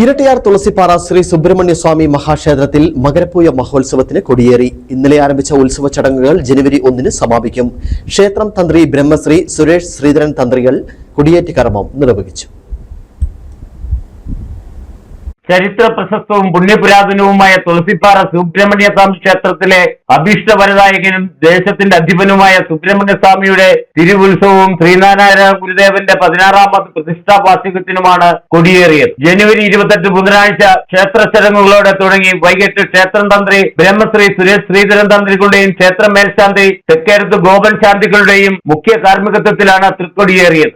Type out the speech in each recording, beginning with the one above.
ഇരട്ടയാർ തുളസിപ്പാറ ശ്രീ സുബ്രഹ്മണ്യസ്വാമി മഹാക്ഷേത്രത്തിൽ മകരപ്പൂയ മഹോത്സവത്തിന് കൊടിയേറി. ഇന്നലെ ആരംഭിച്ച ഉത്സവ ചടങ്ങുകൾ ജനുവരി ഒന്നിന് സമാപിക്കും. ക്ഷേത്രം തന്ത്രി ബ്രഹ്മശ്രീ സുരേഷ് ശ്രീധരൻ തന്ത്രികൾ കൊടിയേറ്റ് കർമ്മം നിർവഹിച്ചു. ചരിത്ര പ്രശസ്തവും പുണ്യപുരാതനവുമായ തുളസിപ്പാറ സുബ്രഹ്മണ്യ സ്വാമി ക്ഷേത്രത്തിലെ അഭീഷ്ടവരദായകനും ദേശത്തിന്റെ അധിപനുമായ സുബ്രഹ്മണ്യ സ്വാമിയുടെ തിരുവുത്സവവും ശ്രീനാരായണ ഗുരുദേവന്റെ പതിനാറാമത് പ്രതിഷ്ഠാ വാർഷികത്തിനുമാണ് കൊടിയേറിയത്. ജനുവരി ഇരുപത്തെട്ട് ബുധനാഴ്ച ക്ഷേത്ര ചടങ്ങുകളോടെ തുടങ്ങി വൈകിട്ട് ക്ഷേത്രം തന്ത്രി ബ്രഹ്മശ്രീ സുരേഷ് ശ്രീധരൻ തന്ത്രികളുടെയും ക്ഷേത്ര മേൽശാന്തി തെക്കേരത്ത് ഗോപൻ ശാന്തികളുടെയും മുഖ്യ കാർമ്മികത്വത്തിലാണ് തൃക്കൊടിയേറിയത്.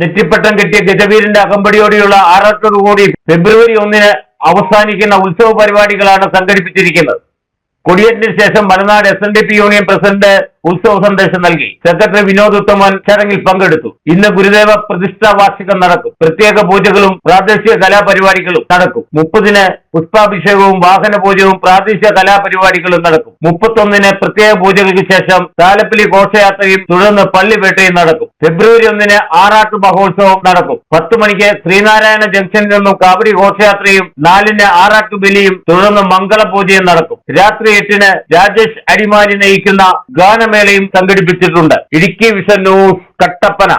നെറ്റിപ്പട്ടം കെട്ടിയ ഗജവീരന്റെ അകമ്പടിയോടെയുള്ള ആറാട്ടോടുകൂടി ഫെബ്രുവരി ഒന്നിന് അവസാനിക്കുന്ന ഉത്സവ പരിപാടികളാണ് സംഘടിപ്പിച്ചിരിക്കുന്നത്. കൊടിയേറ്റിന് ശേഷം മലനാട് എസ് യൂണിയൻ പ്രസിഡന്റ് ഉത്സവ സന്ദേശം നൽകി. സെക്രട്ടറി വിനോദ് ഉത്തമൻ ചടങ്ങിൽ പങ്കെടുത്തു. ഇന്ന് ഗുരുദേവ പ്രതിഷ്ഠാ വാർഷികം നടക്കും. പ്രത്യേക പൂജകളും പ്രാദേശിക കലാപരിപാടികളും നടക്കും. മുപ്പതിന് പുഷ്പാഭിഷേകവും വാഹന പൂജവും പ്രാദേശിക കലാപരിപാടികളും നടക്കും. മുപ്പത്തൊന്നിന് പ്രത്യേക പൂജകൾക്ക് ശേഷം താലപ്പലി ഘോഷയാത്രയും തുടർന്ന് പള്ളിവേട്ടയും നടക്കും. ഫെബ്രുവരി ഒന്നിന് ആറാട്ട് മഹോത്സവം നടക്കും. പത്ത് മണിക്ക് ശ്രീനാരായണ ജംഗ്ഷനിൽ നിന്നും കാവടി ഘോഷയാത്രയും നാലിന് ആറാട്ട് ബലിയും തുടർന്ന് മംഗളപൂജയും നടക്കും. രാത്രി എട്ടിന് രാജേഷ് അടിമാലി നയിക്കുന്ന ഗാനമേളയും സംഘടിപ്പിച്ചിട്ടുണ്ട്. Idukki vision news Kattappana.